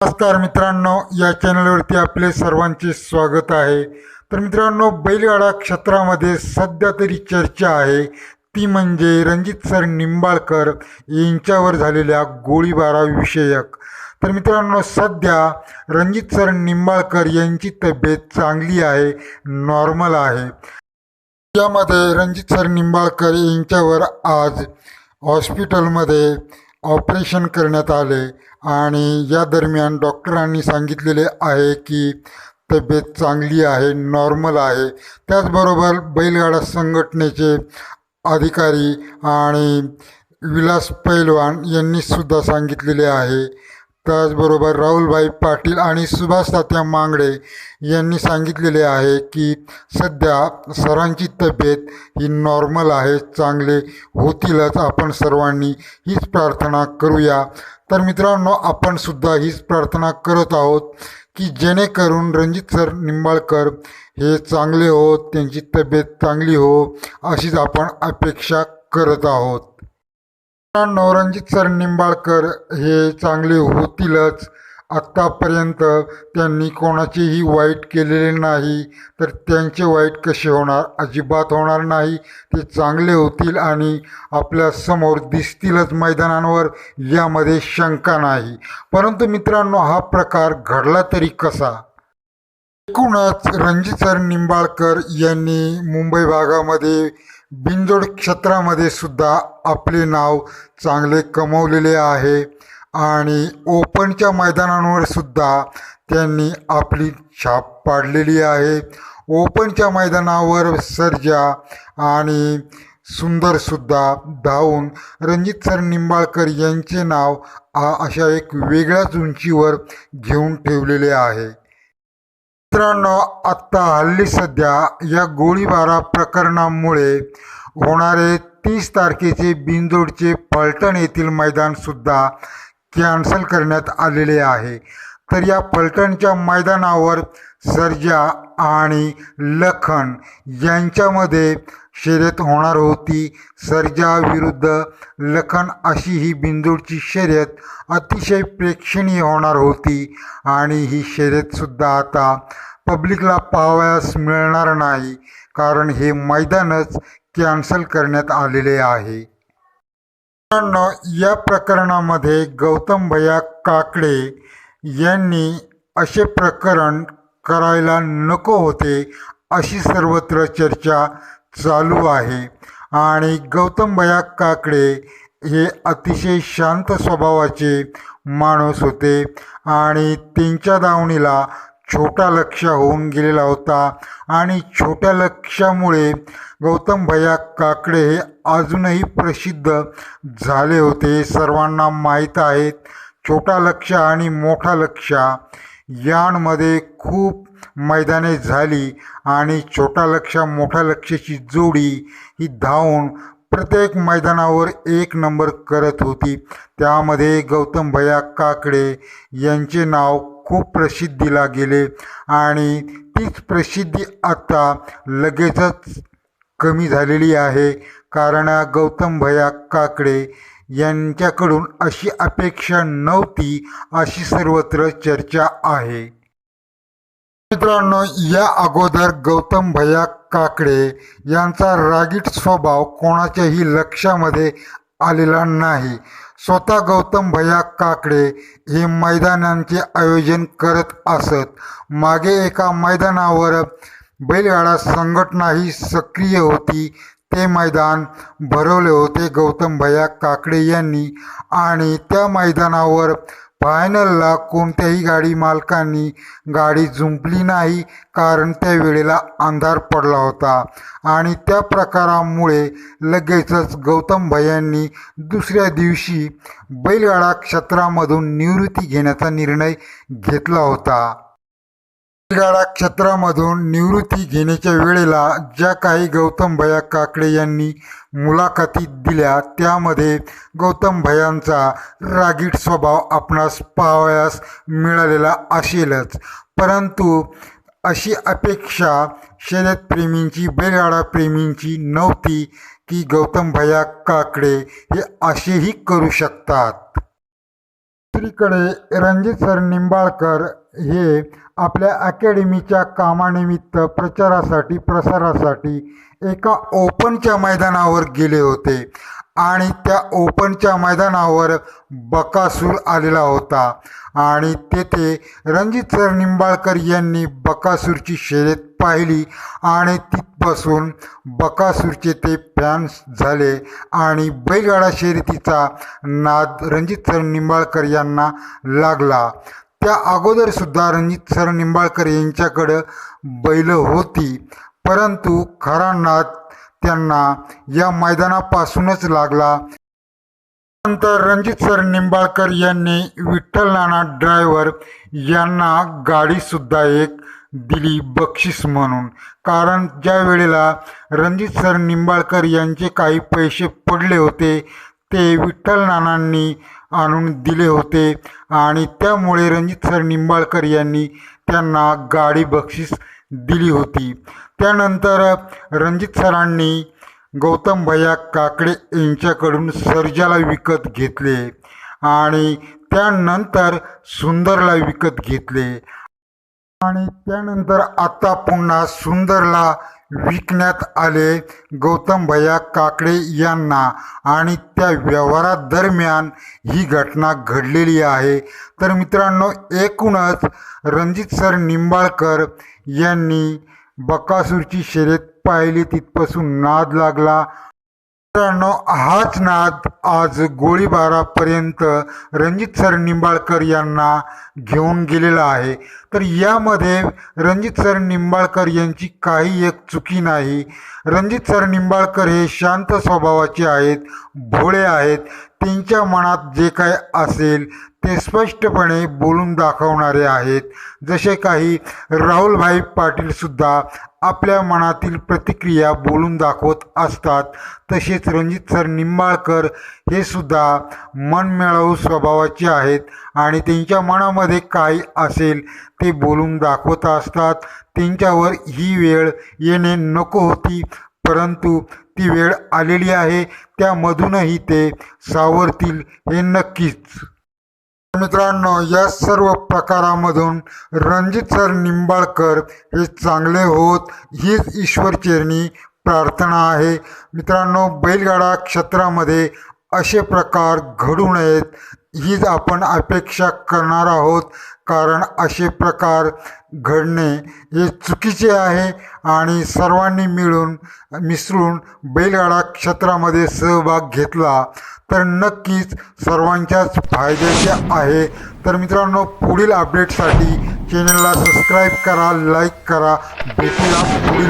नमस्कार मित्रांनो या चॅनलवरती आपले सर्वांचे स्वागत आहे. तर मित्रांनो बैलगाडा क्षेत्रामध्ये सध्या तरी चर्चा आहे. ती म्हणजे रणजित सर निंबाळकर यांच्यावर झालेल्या गोळीबाराविषयक तर मित्रांनो सध्या रणजित सर निंबाळकर यांची तब्येत चांगली आहे नॉर्मल आहे. यामध्ये रणजित सर निंबाळकर यांच्यावर आज हॉस्पिटलमध्ये ऑपरेशन करण्यात आले आणि या दरम्यान डॉक्टरांनी सांगितलेले आहे की तब्येत चांगली आहे नॉर्मल आहे. त्याचबरोबर बैलगाडा संघटनेचे अधिकारी आणि विलास पैलवान यांनीसुद्धा सांगितलेले आहे. त्याचबरोबर राहुलभाई पाटील आणि सुभाष तात्या मांगडे यांनी सांगितलेले आहे की सध्या सरांची तब्येत ही नॉर्मल आहे चांगले होतीलच आपण सर्वांनी हीच प्रार्थना करूया. तर मित्रांनो आपण सुद्धा हीच प्रार्थना करत आहोत की जेणेकरून रणजित सर निंबाळकर हे चांगले हो त्यांची तब्येत चांगली हो अशीच आपण अपेक्षा करत आहोत. मित्रांनो रणजित सर निंबाळकर हे चांगले होतीलच. आत्तापर्यंत त्यांनी कोणाचेही वाईट केलेले नाही तर त्यांचे वाईट कसे होणार? अजिबात होणार नाही. ते चांगले होतील आणि आपल्यासमोर दिसतीलच मैदानांवर यामध्ये शंका नाही. परंतु मित्रांनो हा प्रकार घडला तरी कसा? एकूणच रणजित सर निंबाळकर यांनी मुंबई भागामध्ये बिंदोड क्षेत्रामध्ये सुद्धा आपले नाव चांगले कमवलेले आहे. आणि ओपनच्या मैदानांवर सुद्धा त्यांनी आपली छाप पाडलेली आहे. ओपनच्या मैदानावर सर्जा आणि सुंदरसुद्धा धावून रणजित सर निंबाळकर यांचे नाव आ अशा एक वेगळ्याच उंचीवर घेऊन ठेवलेले आहे. मित्रांनो आत्ता हल्ली सध्या या गोळीबारा प्रकरणामुळे होणारे तीस तारखेचे बिंदोडचे पलटण येथील मैदानसुद्धा कॅन्सल करण्यात आलेले आहे. तर या फलटणच्या मैदानावर सर्जा आणि लखन यांच्यामध्ये शर्यत होणार होती. सर्जा विरुद्ध लखन अशी ही बिंदूरची शर्यत अतिशय प्रेक्षणीय होणार होती आणि ही शर्यतसुद्धा आता पब्लिकला पाहावयास मिळणार नाही कारण हे मैदानच कॅन्सल करण्यात आलेले आहे. या प्रकरणामध्ये गौतम भैया काकडे यांनी असे प्रकरण करायला नको होते अशी सर्वत्र चर्चा चालू आहे. आणि गौतम काकडे हे अतिशय शांत स्वभावाचे माणूस होते आणि त्यांच्या दावणीला छोटा लक्ष होऊन गेलेला होता. आणि छोट्या लक्षामुळे गौतम भैया काकडे हे अजूनही प्रसिद्ध झाले होते. सर्वांना माहीत आहेत छोटा लक्ष आणि मोठा लक्ष यांमध्ये खूप मैदाने झाली आणि छोटा लक्ष मोठ्या लक्षाची जोडी ही धावून प्रत्येक मैदानावर एक नंबर करत होती. त्यामध्ये गौतम भैया काकडे यांचे नाव खूप प्रसिद्धीला गेले आणि तीच प्रसिद्धी आता लगेचच कमी झालेली आहे. कारण गौतम भैया काकडे यांच्याकडून अशी अपेक्षा नव्हती अशी सर्वत्र चर्चा आहे. मित्रांनो या अगोदर गौतम भैया काकडे यांचा रागीट स्वभाव कोणाच्याही लक्षामध्ये आलेला नाही. स्वतः गौतम भैया काकडे हे मैदानांचे आयोजन करत असत. मागे एका मैदानावर बैलगाडा संघटनाही सक्रिय होती. ते मैदान भरवले होते गौतम भैया काकडे यांनी. आणि त्या मैदानावर फायनलला कोणत्याही गाडी मालकांनी गाडी जुंपली नाही कारण त्या वेळेला अंधार पडला होता. आणि त्या प्रकारामुळे लगेचच गौतम भैयांनी दुसऱ्या दिवशी बैलगाडा क्षेत्रामधून निवृत्ती घेण्याचा निर्णय घेतला होता. बैलगाडा क्षेत्रामधून निवृत्ती घेण्याच्या वेळेला ज्या काही गौतमभैया काकडे यांनी मुलाखती दिल्या त्यामध्ये गौतमभैयांचा रागीट स्वभाव आपणास पाहावयास मिळालेला असेलच. परंतु अशी अपेक्षा शर्यतप्रेमींची बैलगाडाप्रेमींची नव्हती की गौतमभैया काकडे हे असेही करू शकतात. दुसरीकडे रणजित सर निंबाळकर हे आपल्या अकॅडमीच्या कामानिमित्त प्रचारासाठी प्रसारासाठी एका ओपनच्या मैदानावर गेले होते आणि त्या ओपनच्या मैदानावर बकासूर आलेला होता. आणि तेथे रणजित सर निंबाळकर यांनी बकासूरची शर्यत पाहिली आणि तिथपासून बकासूरचे ते फॅन्स झाले आणि बैलगाडा शर्यतीचा नाद रणजित सर निंबाळकर यांना लागला. त्या अगोदरसुद्धा रणजित सर निंबाळकर यांच्याकडं बैल होती परंतु खरा नाद त्यांना या मैदानापासूनच लागला. नंतर रणजित सर निंबाळकर यांनी विठ्ठल नाना ड्रायव्हर यांना गाडीसुद्धा एक दिली बक्षीस म्हणून. कारण ज्या वेळेला रणजित सर निंबाळकर यांचे काही पैसे पडले होते ते विठ्ठल नानांनी आणून दिले होते आणि त्यामुळे रणजित सर निंबाळकर यांनी त्यांना गाडी बक्षीस दिली होती. त्यानंतर रणजित सरांनी गौतम भैया काकडे यांच्याकडून सर्जाला विकत घेतले आणि त्यानंतर सुंदरला विकत घेतले. आणि त्यानंतर आता पुन्हा सुंदरला विकण्यात आले गौतम भैया काकडे यांना. आणि त्या व्यवहारादरम्यान ही घटना घडलेली आहे. तर मित्रांनो एकूणच रणजित सर निंबाळकर यांनी बकासूरची शर्यत पाहिली. तिथपासून नाद लागला. मित्रांनो हाच नाद आज गोळीबारापर्यंत रणजित सर निंबाळकर यांना घेऊन गेलेला आहे. तर यामध्ये रणजित सर निंबाळकर यांची काही एक चुकी नाही. रणजित सर निंबाळकर हे शांत स्वभावाचे आहेत भोळे आहेत. त्यांच्या मनात जे काय असेल ते स्पष्टपणे बोलून दाखवणारे आहेत. जसे काही राहुलभाई पाटीलसुद्धा आपल्या मनातील प्रतिक्रिया बोलून दाखवत असतात. तसेच रणजित सर निंबाळकर हे सुद्धा मनमिळावू स्वभावाचे आहेत. आणि त्यांच्या मनामध्ये काही असेल ते बोलून दाखवत असतात. त्यांच्यावर ही वेळ येणे नको होती. परंतु ती वेळ आलेली आहे. त्यामधूनही ते सावरतील हे नक्कीच. मित्रांनो या सर्व प्रकारामधून रणजित सर निंबाळकर हे चांगले होत. हीच ईश्वरचरणी प्रार्थना आहे. मित्रांनो बैलगाडा क्षेत्रामध्ये असे प्रकार घडू नयेत. हीच आपण अपेक्षा करणार आहोत. कारण असे प्रकार घडणे हे चुकीचे आहे आणि सर्वांनी मिळून मिसळून बैलगाडा क्षेत्रामध्ये सहभाग घेतला तर नक्कीच सर्वांच्याच फायद्याचे आहे. तर मित्रांनो पुढील अपडेटसाठी चॅनलला सबस्क्राईब करा लाईक करा भेटूया पुढील